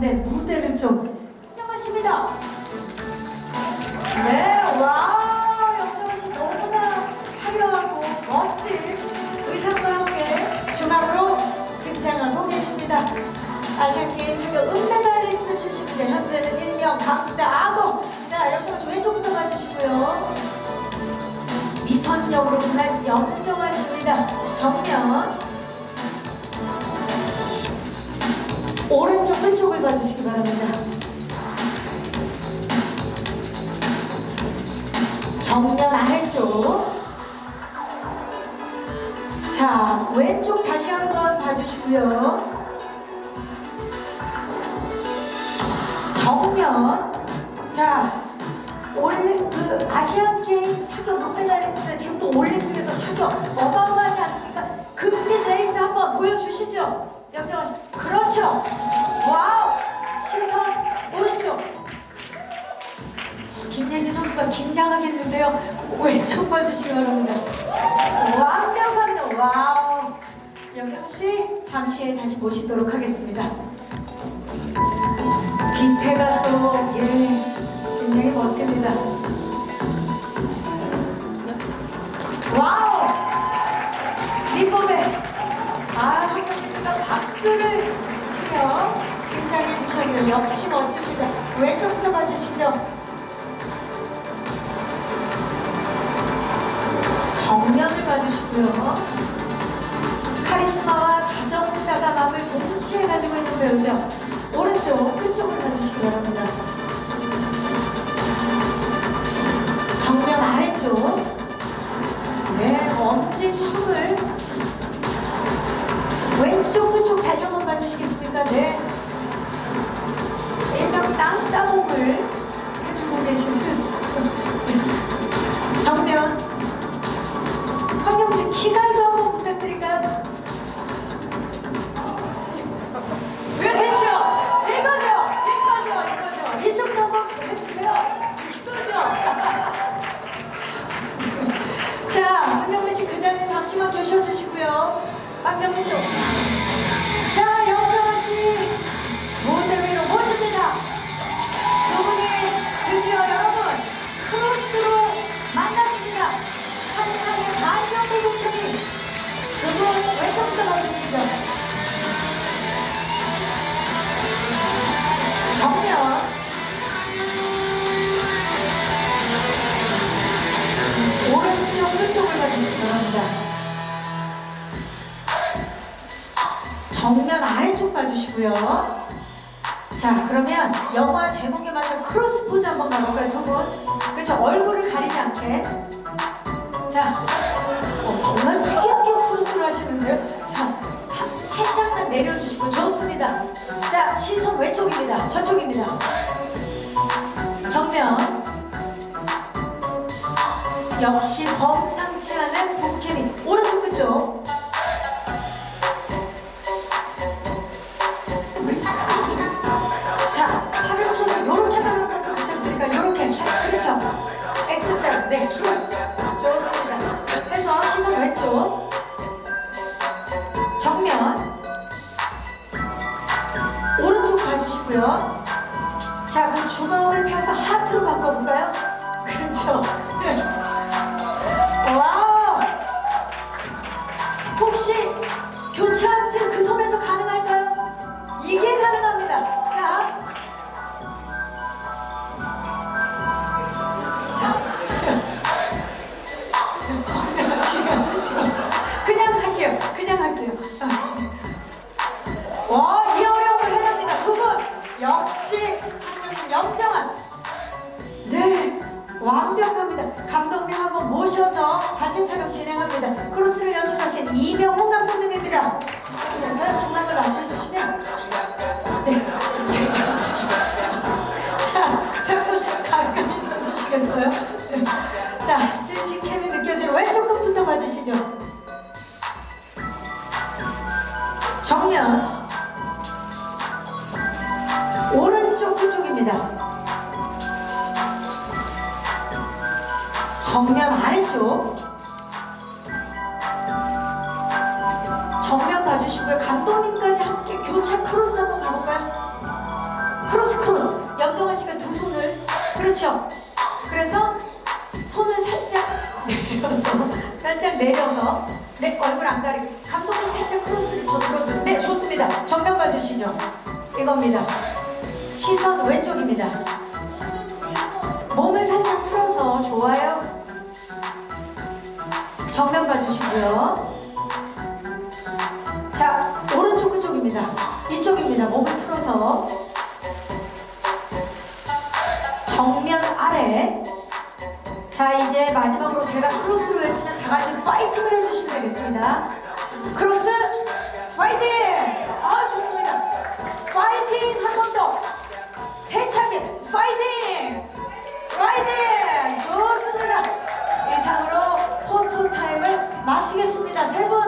가운데 무대를 좀 안녕하십니다. 네, 와, 영정 씨 너무나 화려하고 멋진 의상과 함께 중앙으로 등장하고 계십니다. 아시안게임 참여 은메달리스트 출신인데 현재는 일명 강수대 악어. 자, 영정 씨 왼쪽부터 가주시고요. 미선역으로 분할 영정아 씨입니다. 정면. 왼쪽을 봐주시기 바랍니다. 정면 아래쪽. 자, 왼쪽 다시 한번 봐주시고요. 정면. 자, 올그 아시안 게임 사격 금메달리스트 지금 또 올림픽에서 사격 어마어마하지 않습니까? 금빛 레이스 한번 보여주시죠. 염정아 씨. 그렇죠. 와우. 시선 오른쪽. 김예지 선수가 긴장하겠는데요. 왼쪽 봐주시기 바랍니다. 완벽합니다. 와우. 씨 잠시 후에 다시 모시도록 하겠습니다. 뒤태가 또 예. 굉장히 멋집니다. 긴장해 주셨네요. 역시 멋집니다. 왼쪽부터 봐주시죠. 정면을 봐주시고요. 카리스마와 다정다감함을 동시에 가지고 있는 배우죠. 오른쪽 끝쪽을 봐주시기 바랍니다. 정면 아래쪽 네 엄지 척을 정면 아래쪽 봐주시고요. 자, 그러면 영화 제목에 맞춘 크로스 포즈 한번 가볼까요, 두 분? 그렇죠, 얼굴을 가리지 않게. 자, 어, 정말 특이하게 크로스를 하시는데요. 자, 사- 살짝만 내려주시고 좋습니다. 자, 시선 왼쪽입니다. 저쪽입니다. 정면. 역시 범상치 않은 북케미 오른쪽 그쪽 봐주시고요 자 그럼 주먹을 펴서 하트로 바꿔볼까요? 그렇죠 영정한. 네, 완벽합니다. 감독님 한번 모셔서 단체 촬영 진행합니다. 크로스를 연출하신 이명호 감독님입니다. 그래서 중앙을 맞춰주시면 네. 자, 세분 가까이 있어주시겠어요? 네. 자, 지금 직캠이 느껴지는 왼쪽 끝부터 봐주시죠. 정면 끝쪽입니다. 정면 아래쪽 정면 봐주시고요 감독님까지 함께 교차 크로스 한번 가볼까요? 크로스 크로스. 염동아 씨가 두 손을 그렇죠. 그래서 손을 살짝 내려서 살짝 내려서 네 얼굴 안 가리고 감독님 살짝 크로스를 저 들어줘. 네 좋습니다. 정면 봐주시죠. 이겁니다. 시선 왼쪽입니다. 몸을 살짝 풀어서 좋아요. 정면 봐주시고요. 자, 오른쪽 그쪽입니다. 이쪽입니다. 몸을 풀어서 정면 아래. 자, 이제 마지막으로 제가 크로스를 외치면 다 같이 파이팅을 해주시면 되겠습니다. 크로스 파이팅! 파이팅! 좋습니다. 이상으로 포토 타임을 마치겠습니다. 세 분.